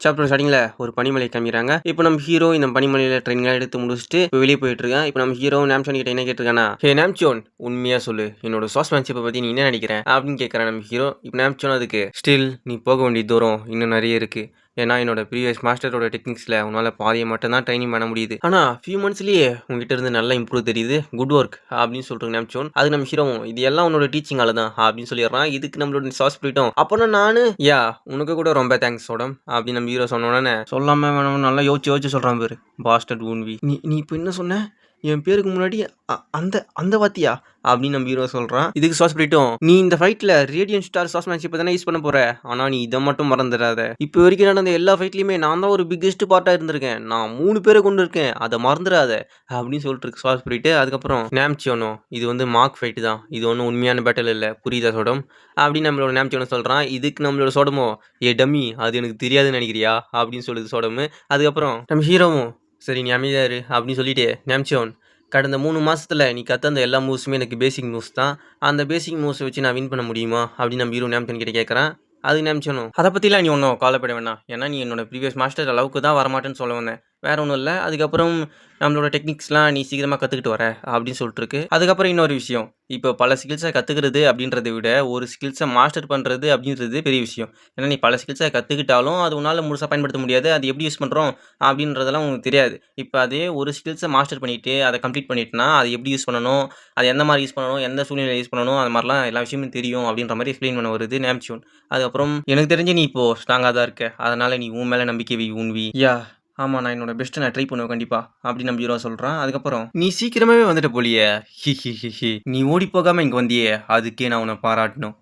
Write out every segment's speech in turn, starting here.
Chapter ஸ்டார்டிங்கில் ஒரு பனிமலை காமிக்கிறாங்க இப்போ நம்ம ஹீரோ இந்த பனிமலையில் ட்ரெயின்லாம் எடுத்து முடிச்சுட்டு இப்போ வெளியே போயிட்டு இருக்கேன். இப்போ நம்ம ஹீரோ நாம்சோன் கிட்ட என்ன கேட்டிருக்கானா ஹே நாம்சோன் உண்மையாக சொல்லு. என்னோட சாஸ்மேன்ஷிப்பை பற்றி நீ என்ன நினைக்கிறேன் அப்படின்னு கேட்குறான் நம்ம ஹீரோ இப்போ நாம்சோன் அதுக்கு ஸ்டில் நீ போக வேண்டிய தூரம் இன்னும் நிறைய இருக்குது ஏன்னா என்னோட ப்ரீவியஸ் மாஸ்டரோட டெக்னிக்ஸில் உன்னால் பாதியை மட்டும் தான் ட்ரைனிங் பண்ண முடியுது. ஆனால் ஃபியூ மந்த்ஸ்லேயே உங்ககிட்ட இருந்து நல்லா இம்ப்ரூவ் தெரியுது. குட் ஒர்க் அப்படின்னு சொல்லிட்டு நினச்சோன் அது நம்ம ஹீரோவும் இது எல்லாம் உன்னோட டீச்சிங்கால தான் அப்படின்னு சொல்லிடுறான். இதுக்கு நம்மளோட சாஸ் போயிட்டோம். அப்போனா நான் யா உனக்கு கூட ரொம்ப தேங்க்ஸ் சோடம் அப்படின்னு நம்ம ஹீரோ சொன்ன உடனே சொல்லாம வேணும் நல்லா யோசிச்சு யோசிச்சு சொல்கிறான் பேர். பாஸ்டர் ஊன்வி நீ நீ இப்போ என்ன சொன்ன? என் பேருக்கு முன்னாடி அ- அந்த அந்த வாத்தியா? அப்படின்னு நம்ம ஹீரோ சொல்கிறான் இதுக்கு சாஸ் பண்ணிட்டோம். நீ இந்த ஃபைட்டில் ரேடியன் ஸ்டார் சாஸ் மேட்ச் தானே யூஸ் பண்ண போகிற ஆனால் நீ இதை மட்டும் மறந்துடாத. இப்போ வரைக்கும் நடந்த எல்லா ஃபைட்லையுமே நான் தான் ஒரு பிக்கெஸ்ட் பார்ட்டாக இருந்திருக்கேன். நான் மூணு பேரை கொண்டு இருக்கேன். அதை மறந்துடாத. அப்படின்னு சொல்லிட்டு இருக்கு சாஸ் பண்ணிட்டு அதுக்கப்புறம் நேம்ச்சியோனோ இது வந்து மார்க் ஃபைட்டு தான். இது ஒன்றும் உண்மையான பேட்டல் இல்லை. புரியுதா சோடம்? அப்படின்னு நம்மளோட நேம்ச்சியோனோ சொல்கிறான் இதுக்கு நம்மளோட சோடமோ? ஏ டம்மி அது எனக்கு தெரியாதுன்னு நினைக்கிறியா? அப்படின்னு சொல்லுது சோடமு. அதுக்கப்புறம் நம்ம ஹீரோவும் சரி நீ அமைதியாரு அப்படின்னு சொல்லிட்டு நேம்ச்சியோன் கடந்த மூணு மாதத்தில் நீ கத்த அந்த எல்லா மூவ்ஸுமே எனக்கு பேசிக் மூவ்ஸ் தான். அந்த பேசிக் மூவ்ஸை வச்சு நான் வின் பண்ண முடியுமா? அப்படின்னு நம்ம ஹீரோ நேம்ச்சன் கிட்ட கேட்குறேன் அது நேம்ச்சனும் அதை பற்றிலாம் நீ ஒன்றும் கவலைப்பட வேணாம். ஏன்னா நீ என்னோட ப்ரீவியஸ் மாஸ்டர் அளவுக்கு தான் வரமாட்டேன்னு சொல்ல வந்தேன். வேற ஒன்றும் இல்லை அதுக்கப்புறம் நம்மளோட டெக்னிக்ஸ்லாம் நீ சீக்கிரமாக கற்றுக்கிட்டு வர அப்படின்னு சொல்லிட்டுருக்கு. அதுக்கப்புறம் இன்னொரு விஷயம். இப்போ பல ஸ்கில்ஸை கற்றுக்கிறது அப்படின்றத விட ஒரு ஸ்கில்ஸை மாஸ்டர் பண்ணுறது அப்படின்றது பெரிய விஷயம். ஏன்னா நீ பல ஸ்கில்ஸை கற்றுக்கிட்டாலும் அது உன்னால் முழுசாக பயன்படுத்த முடியாது. அது எப்படி யூஸ் பண்ணுறோம் அப்படின்றதெல்லாம் உங்களுக்கு தெரியாது. இப்போ அதே ஒரு ஸ்கில்ஸை மாஸ்டர் பண்ணிவிட்டு அதை கம்ப்ளீட் பண்ணிட்டுனா அதை எப்படி யூஸ் பண்ணணும்? அது எந்த மாதிரி யூஸ் பண்ணணும்? எந்த சூழ்நிலை யூஸ் பண்ணணும்? அது மாதிரிலாம் எல்லா விஷயமும் தெரியும் அப்படின்ற மாதிரி எக்ஸ்பிளைன் பண்ண வருது நேம்ச்சூன் அதுக்கப்புறம் எனக்கு தெரிஞ்சு நீ இப்போ ஸ்ட்ராங்காக தான் இருக்க. அதனால் நீ உன் மேலே நம்பிக்கை வை உன்வி யா. ஆமாம் நான் என்னோட பெஸ்ட்டை நான் ட்ரை பண்ணுவேன் கண்டிப்பாக அப்படின்னு நம்ம ஹீரோ சொல்கிறான் அதுக்கப்புறம் நீ சீக்கிரமாகவே வந்துட்ட போலியே. ஹி ஹி ஹி ஹி. நீ ஓடி போகாமல் இங்கே வந்தியே அதுக்கே நான் உன்னை பாராட்டணும்.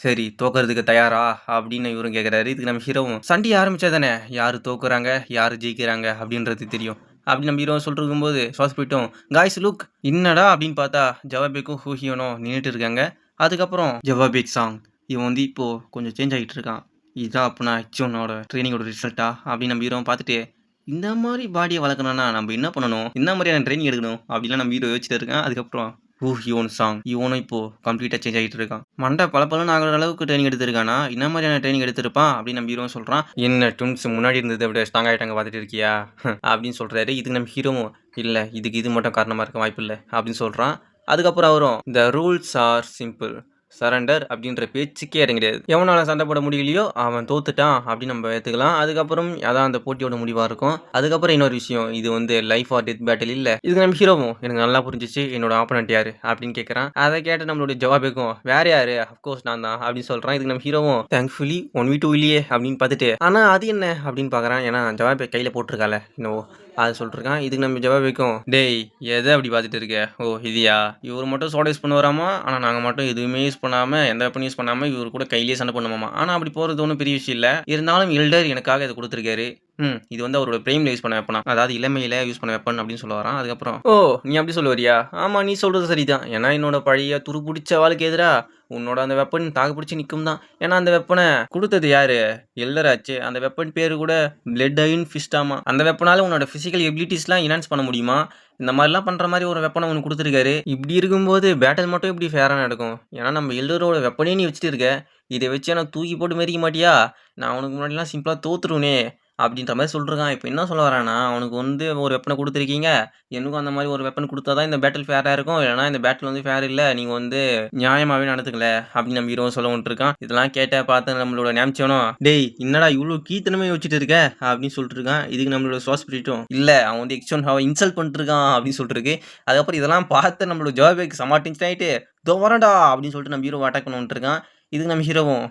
சரி தோக்கிறதுக்கு தயாரா? அப்படின்னு இவரும் கேட்குறாரு இதுக்கு நம்ம ஹீரோவும் சண்டையை ஆரம்பித்தா தானே யார் தோக்குறாங்க? யார் ஜெயிக்கிறாங்க? அப்படின்றது தெரியும். அப்படி நம்ம ஹீரோ சொல்லிருக்கும் போது சுவாஸ் போயிட்டோம். காய்ஸ் லுக் என்னடா அப்படின்னு பார்த்தா ஜவாபேக்கும் ஹூஹியோனும் நின்றுட்டு இருக்காங்க. அதுக்கப்புறம் ஜவாபேக் சாங் இவன் வந்து இப்போது கொஞ்சம் சேஞ்ச் ஆகிட்டு இருக்கான். இதுதான் அப்படின்னா இச்சோனோட ட்ரைனிங்கோட ரிசல்ட்டா அப்படின்னு நம்ம ஹீரோ பார்த்துட்டு இந்த மாதிரி பாடியை வளர்க்கணும்னா நம்ம என்ன பண்ணணும்? இந்த மாதிரியான ட்ரைனிங் எடுக்கணும். அப்படிலாம் நம்ம ஹீரோ யோசிச்சுட்டு இருக்கேன். அதுக்கப்புறம் ஊ யோன் சாங் இவனும் இப்போ கம்ப்ளீட்டாக சேஞ்ச் ஆகிட்டு இருக்கான். மண்டை பல பலன் ஆகிற அளவுக்கு ட்ரைனிங் எடுத்திருக்கானா? என்ன மாதிரியான ட்ரைனிங் எடுத்திருப்பான்? அப்படின்னு நம்ம ஹீரோ சொல்கிறான் என்ன டுன்ஸ் முன்னாடி இருந்தது அப்படியே ஸ்ட்ராங் ஆகிட்டாங்க பார்த்துட்டு இருக்கியா? அப்படின்னு சொல்கிறாரு இதுக்கு நம்ம ஹீரோவும் இல்லை இதுக்கு இது மட்டும் காரணமாக இருக்க வாய்ப்பு இல்லை. அப்படின்னு சொல்கிறான் அதுக்கப்புறம் அவரும் the rules are simple surrender அப்படின்ற பேச்சுக்கே இடம் கிடையாது எவனால் சண்டை போட முடியலையோ அவன் தோத்துட்டான் அப்படின்னு நம்ம ஏற்றுக்கலாம் அதுக்கப்புறம் அதான் அந்த போட்டியோட முடிவாக இருக்கும். அதுக்கப்புறம் இன்னொரு விஷயம் இது வந்து லைஃப் ஆர் டெத் பேட்டில் இல்லை. இதுக்கு நம்ம ஹீரோவும் எனக்கு நல்லா புரிஞ்சிச்சு என்னோட ஆப்பனண்ட் யார் அப்படின்னு கேட்குறான் அதை கேட்டு நம்மளுடைய ஜவாபேக்கும் வேற யார்? அஃப்கோர்ஸ் நான் தான் அப்படின்னு சொல்கிறான் இதுக்கு நம்ம ஹீரோவும் தேங்க்ஃபுல்லி ஒன் வீட்டு இல்லையே அப்படின்னு பார்த்துட்டு ஆனால் அது என்ன? அப்படின்னு பார்க்குறான். ஏன்னா ஜவாபே கையில் போட்டிருக்கால இன்னும் அது சொல்லிருக்கான். இதுக்கு நம்ம ஜவாபிக்கும் டேய் எதை அப்படி பார்த்துட்டு இருக்க? ஓ இதியா? இவர் மட்டும் சோடா யூஸ் பண்ண வராமா ஆனால் நாங்கள் மட்டும் எதுவுமே யூஸ் பண்ணாமல் எந்த வெப்பன் யூஸ் பண்ணாமல் இவர் கூட கையிலேயே சண்டை பண்ணுமாமா ஆனால் அப்படி போகிறது ஒன்றும் பெரிய விஷயம் இல்லை. இருந்தாலும் எல்டர் எனக்காக இதை கொடுத்துருக்காரு. ம் இது வந்து அவரோட பிரேம்ல யூஸ் பண்ண வெப்பனா அதாவது இளமையில யூஸ் பண்ண வெப்பன் அப்படின்னு சொல்ல வரான். அதுக்கப்புறம் ஓ நீ அப்படி சொல்ல வரியா? ஆமாம் நீ சொல்கிறது சரிதான். ஏன்னா என்னோட பழைய துரு பிடிச்ச வாழ்க்கை எதிரா உன்னோட அந்த வெப்பன் தாக்கு பிடிச்சி நிற்கும் தான். ஏன்னா அந்த வெப்பனை கொடுத்தது யாரு? எல்லராச்சு அந்த வெப்பன் பேர் கூட பிளட் அயின் ஃபிஸ்டாமா அந்த வெப்பனால உன்னோட ஃபிசிக்கல் எபிலிட்டிஸ்லாம் இனான்ஸ் பண்ண முடியுமா? இந்த மாதிரிலாம் பண்ணுற மாதிரி ஒரு வெப்பனை உனக்கு கொடுத்துருக்காரு. இப்படி இருக்கும்போது பேட்டில் மட்டும் இப்படி ஃபேராக நடக்கும்? ஏன்னா நம்ம எல்லோரோட வெப்பனே நீ வச்சுட்டு இருக்க. இதை வச்சு நான் தூக்கி போட்டு மெரிக்க மாட்டியா? நான் உனக்கு முன்னாடிலாம் சிம்பிளாக தோத்துருவேனே. அப்படின்ற மாதிரி சொல்லிருக்கான். இப்போ என்ன சொல்ல வரானா அவனுக்கு வந்து ஒரு வெப்பனை கொடுத்துருக்கீங்க. எனக்கும் அந்த மாதிரி ஒரு வெப்பன் கொடுத்தா தான் இந்த பேட்டில் ஃபேராக இருக்கும். இல்லைனா இந்த பேட்டில் வந்து ஃபேர் இல்லை. நீங்கள் வந்து நியாயமாகவே நடத்துக்கல அப்படின்னு நம்ம ஹீரோ சொல்ல வந்துருக்கான் இதெல்லாம் கேட்ட பார்த்து நம்மளோட ஞாபகம் டேய் என்னடா இவ்வளோ கீத்தனமே வச்சுட்டு இருக்க? அப்படின்னு சொல்லிட்டு இருக்கான் இதுக்கு நம்மளோட சுவாஸ் பிரிட்டும் இல்லை அவன் வந்து எக்ஸ்டோன் ஹாவை இன்சல்ட் பண்ணிட்டுருக்கான். அப்படின்னு சொல்லிட்டுருக்கு. அதுக்கப்புறம் இதெல்லாம் பார்த்து நம்மளோட ஜவாபேக்கு செம்ம டென்ஷன் ஆகிட்டு தோ அப்படின்னு சொல்லிட்டு நம்ம ஹீரோ அட்டாக் பண்ண வந்துருக்கான் இதுக்கு நம்ம ஹீரோவும்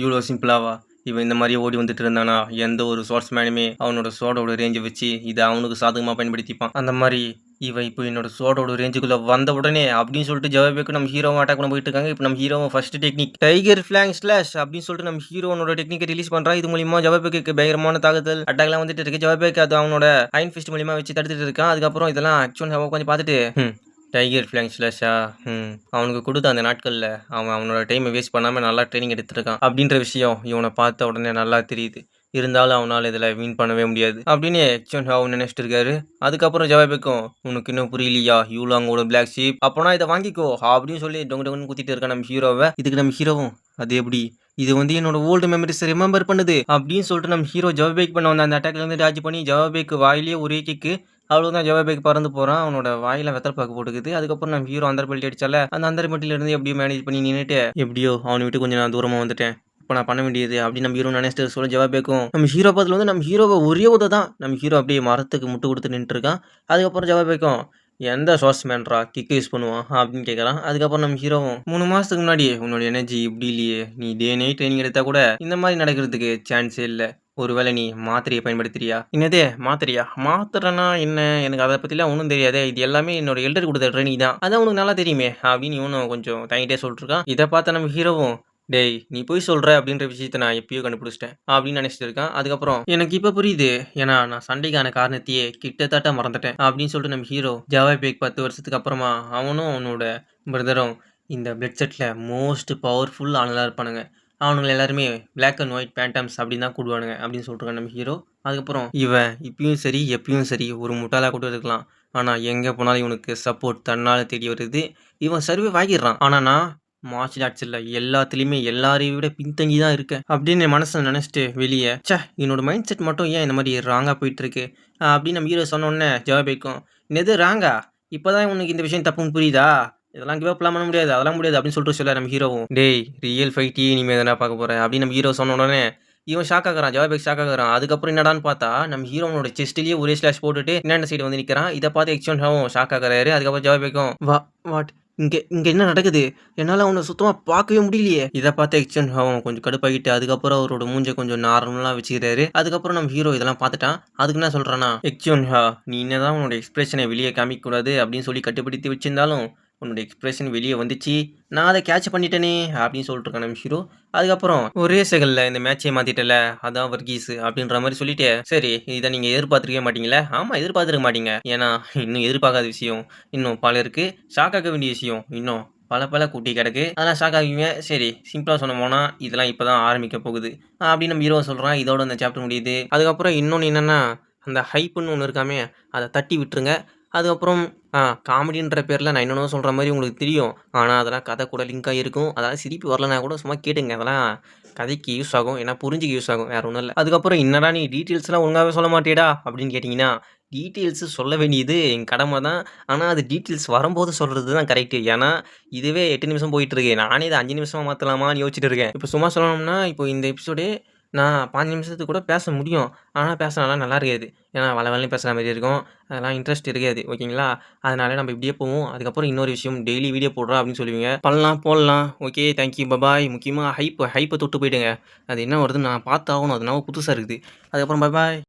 இவ்வளோ சிம்பிளாவா இவன் இந்த மாதிரி ஓடி வந்துட்டு இருந்தானா? எந்த ஒரு ஸ்போர்ட்ஸ்மேனுமே அவனோட சோடோட ரேஞ்சை வச்சு இதை அவனுக்கு சாதகமாக பயன்படுத்திப்பான். அந்த மாதிரி இவன் இப்போ என்னோட சோடோட ரேஞ்சுக்குள்ளே வந்த உடனே அப்படின்னு சொல்லிட்டு ஜவாபேக்கு நம்ம ஹீரோவை அட்டாக் பண்ண போயிட்டு இருக்காங்க. இப்போ நம்ம ஹீரோவை first technique tiger flank slash அப்படின்னு சொல்லிட்டு நம்ம ஹீரோனோட டெக்னிக்கை ரிலீஸ் பண்ணுறான் இது மூலியமா ஜவாபேக்கு பயங்கரமான தாக்குதல் அட்டாக்லாம் வந்துட்டு இருக்கு. ஜவாபேக்கு அது அவனோட அயன் ஃபிஸ்ட் மூலியமா வச்சு தடுத்துட்டு இருக்கான். அதுக்கப்புறம் இதெல்லாம் ஆக்சுவல் உட்காந்து பார்த்துட்டு டைகர் ஃபிளாங் ஸ்லாஷா ம் அவனுக்கு கொடுத்த அந்த நாட்களில் அவன் அவனோட டைமை வேஸ்ட் பண்ணாமல் நல்லா ட்ரைனிங் எடுத்திருக்கான். அப்படின்ற விஷயம் இவனை பார்த்த உடனே நல்லா தெரியுது. இருந்தாலும் அவனால் இதில் வின் பண்ணவே முடியாது. அப்படின்னு எக்ஷன் ஹாவ் நினைச்சிட்டு இருக்காரு. அதுக்கப்புறம் ஜவாபேக்கும் உனக்கு இன்னும் புரியலையா? இவ்வளோ அங்கோட பிளாக் ஷீப் அப்போனா இதை வாங்கிக்கோ அப்படின்னு சொல்லி டொங்கு டொங்குன்னு குத்திட்டு இருக்க நம்ம ஹீரோவை. இதுக்கு நம்ம ஹீரோவும் அது எப்படி? இது வந்து என்னோட ஓல்டு மெமரிஸ் ரிமெம்பர் பண்ணுது. அப்படின்னு சொல்லிட்டு நம்ம ஹீரோ ஜவாபேக் பண்ண வந்த அந்த அட்டாக்லேருந்து ராஜ் பண்ணி ஜவாபேக்கு வாயிலேயே ஒரே கிக்கு அவ்வளோதான் ஜவாபேக் பறந்து போகிறான் அவனோட வாயில வெத்தல் பாக்கு போட்டுக்குது. அதுக்கப்புறம் நம்ம ஹீரோ அந்த பெல்ட் அடிச்சால அந்த அந்த பெல்ட்ல இருந்து எப்படியோ மேனேஜ் பண்ணி நின்றுட்டு எப்படியோ அவனை விட்டு கொஞ்சம் நான் தூரமாக வந்துட்டேன். இப்போ நான் பண்ண வேண்டியது அப்படி நம்ம ஹீரோ நினைச்சிட்டு சொல்ல ஜவாபேக்கும் நம்ம ஹீரோ பக்கத்தில் வந்து நம்ம ஹீரோவை ஒரே உத தான் நம்ம ஹீரோ அப்படியே மரத்துக்கு முட்டு கொடுத்து நின்றுருக்கான் அதுக்கப்புறம் ஜவாபேக்கும் எந்த சோர்ஸ் மேன்ரா கிக் யூஸ் பண்ணுவான் அப்படின்னு கேட்குறான் அதுக்கப்புறம் நம்ம ஹீரோவும் மூணு மாதத்துக்கு முன்னாடி உன்னோட எனர்ஜி இப்படி இல்லையே. நீ டே நைட் ட்ரைனிங் எடுத்தா கூட இந்த மாதிரி நடக்கிறதுக்கு சான்ஸே இல்லை. ஒருவேளை நீ மாத்திரையை பயன்படுத்துறியா என்னதே மாத்திரையா? மாத்திரைனா என்ன? எனக்கு அதை பற்றிலாம் ஒன்றும் தெரியாதே. இது எல்லாமே என்னோட எல்டர் கொடுத்த ட்ரைனிங் தான். அதான் உனக்கு நல்லா தெரியுமே அப்படின்னு இவனும் கொஞ்சம் தங்கிட்டே சொல்லிட்டுருக்கான். இதை பார்த்த நம்ம ஹீரோவும் டேய் நீ போய் சொல்கிற அப்படின்ற விஷயத்த நான் எப்பயோ கண்டுபிடிச்சிட்டேன் அப்படின்னு நினச்சிட்டு இருக்கேன். அதுக்கப்புறம் எனக்கு இப்போ புரியுது. ஏன்னா நான் சண்டைக்கான காரணத்தையே கிட்டத்தட்ட மறந்துட்டேன் அப்படின்னு சொல்லிட்டு நம்ம ஹீரோ ஜாவா பேக் பத்து வருஷத்துக்கு அப்புறமா அவனும் அவனோட பிரதரும் இந்த பிளட் செட்டில் மோஸ்ட் பவர்ஃபுல் ஆனதாக இருப்பானுங்க. அவனுங்களை எல்லாருமே பிளாக் அண்ட் ஒயிட் பேண்டம்ஸ் அப்படின்னு தான் கூடுவானுங்க அப்படின்னு சொல்லிட்டுருக்கான் நம்ம ஹீரோ அதுக்கப்புறம் இவன் இப்பயும் சரி எப்பயும் சரி ஒரு முட்டாளாக கூட இருக்கலாம். ஆனால் எங்கே போனாலும் இவனுக்கு சப்போர்ட் தன்னால் தேடி வருது. இவன் சர்வே வாங்கிடுறான். ஆனால் நான் மார்ஷியல் ஆர்ட்ஸில் எல்லாத்துலேயுமே எல்லாரையும் விட பின்தங்கி தான் இருக்கேன் அப்படின்னு மனசில் மனசை நினச்சிட்டு வெளியே ச்சே என்னோட மைண்ட் செட் மட்டும் ஏன் இந்த மாதிரி ராங்காக போயிட்டுருக்கு? அப்படின்னு நம்ம ஹீரோ சொன்னோடனே ஜவாபிக்கும் என்னது ராங்கா இப்போ தான் உனக்கு இந்த விஷயம் தப்புன்னு புரியுதா? இதெல்லாம் கிவ் அப்லாம் பண்ண முடியாது. அதெல்லாம் முடியாது அப்படின்னு சொல்லிட்டு சொல்ல நம்ம ஹீரோவும் டேய் ரியல் ஃபைட்டி இனிமேல் எதனா பார்க்க போகிறேன் அப்படின்னு நம்ம ஹீரோ சொன்ன உடனே இவன் ஷாக் ஆகிறான் ஜவாபேக் ஷாக் ஆகிறான். அதுக்கப்புறம் என்னடான்னு பார்த்தா நம்ம ஹீரோனோட செஸ்ட்லேயே ஒரே ஸ்லாஷ் போட்டுட்டு என்னென்ன சைடு வந்து நிற்கிறான் இதை பார்த்து எக்ஸ்சோன்ஸாவும் ஷாக் ஆகிறாரு. அதுக்கப்புறம் ஜவாபேக்கும் வா வாட் இங்கே இங்கே என்ன நடக்குது? என்னால் அவனை சுத்தமாக பார்க்கவே முடியலையே. இதை பார்த்து எக்ஸ்சன் ஆகும் கொஞ்சம் கடுப்பாகிட்டு அதுக்கப்புறம் அவரோட மூஞ்சை கொஞ்சம் நார்மலாக வச்சுக்கிறாரு. அதுக்கப்புறம் நம்ம ஹீரோ இதெல்லாம் பார்த்துட்டான். அதுக்கு என்ன சொல்கிறானா எக்ஸ்சன் ஹா நீ என்னதான் உன்னோட எக்ஸ்பிரஷனை வெளியே காமிக்கக்கூடாது அப்படின்னு சொல்லி கட்டுப்படுத்தி வச்சிருந்தாலும் உன்னோட எக்ஸ்பிரஷன் வெளியே வந்துச்சு. நான் அதை கேட்ச் பண்ணிட்டேனே அப்படின்னு சொல்லிட்டு இருக்கான ஹீரோ அதுக்கப்புறம் ஒரே செகல்ல இந்த மேட்சே மாற்றிட்டல அதான் வர்கீஸ் அப்படின்ற மாதிரி சொல்லிட்டு சரி இதை நீங்கள் எதிர்பார்த்துருக்கவே மாட்டீங்களே ஆமாம் எதிர்பார்த்துருக்க மாட்டீங்க. ஏன்னா இன்னும் எதிர்பார்க்காத விஷயம் இன்னும் பல இருக்குது ஷாக் வேண்டிய விஷயம் இன்னும் பல பல கூட்டி கிடக்கு. அதெல்லாம் ஷாக் ஆகுவீங்க சரி சிம்பிளாக சொன்ன போனால் இதெல்லாம் இப்போ தான் ஆரம்பிக்க போகுது. அப்படின்னு நம்ம ஹீரோ சொல்கிறான் இதோட அந்த சாப்டர் முடியுது. அதுக்கப்புறம் இன்னொன்று என்னென்னா அந்த ஹைப்புன்னு ஒன்று இருக்காமே அதை தட்டி விட்டுருங்க. அதுக்கப்புறம் காமெடின்ற பேரில் நான் இன்னொன்று சொல்கிற மாதிரி உங்களுக்கு தெரியும். ஆனால் அதெல்லாம் கதை கூட லிங்காக இருக்கும். அதெல்லாம் சிரிப்பு வரலனா கூட சும்மா கேட்டுங்க. அதெல்லாம் கதைக்கு யூஸ் ஆகும். ஏன்னா புரிஞ்சுக்க யூஸ் ஆகும். வேறு ஒன்றும் இல்லை. அதுக்கப்புறம் என்னடா நீ டீட்டெயில்ஸ்லாம் ஒழுங்காகவே சொல்ல மாட்டேடா அப்படின்னு கேட்டிங்கன்னா டீட்டெயில்ஸு சொல்ல வேண்டியது என் கடமை தான். ஆனால் அது டீட்டெயில்ஸ் வரும்போது சொல்கிறது தான் கரெக்டு ஏன்னா இதுவே எட்டு நிமிஷம் போயிட்டுருக்கு நானே இதை அஞ்சு நிமிஷமாக மாற்றலாமான்னு யோசிச்சுட்டு இருக்கேன். இப்போ சும்மா சொல்லணும்னா இப்போ இந்த எபிசோடே நான் பாஞ்சு நிமிஷத்துக்கு கூட பேச முடியும். ஆனால் பேசினாலாம் நல்லா இருக்காது. ஏன்னா வள வளன்னு பேசுகிற மாதிரி இருக்கும். அதெல்லாம் இன்ட்ரெஸ்ட் இருக்காது. ஓகேங்களா? அதனால நம்ம இப்படியே போவோம். அதுக்கப்புறம் இன்னொரு விஷயம் டெய்லி வீடியோ போடுறா அப்படின்னு சொல்லுவீங்க. பண்ணலாம் போடலாம். Okay thank you bye bye முக்கியமாக ஹைப் ஹைப்பை தொட்டு போயிடுங்க. அது என்ன வருதுன்னு நான் பார்த்தாகணும். அது நான் புதுசாக இருக்குது. அதுக்கப்புறம் பபாய்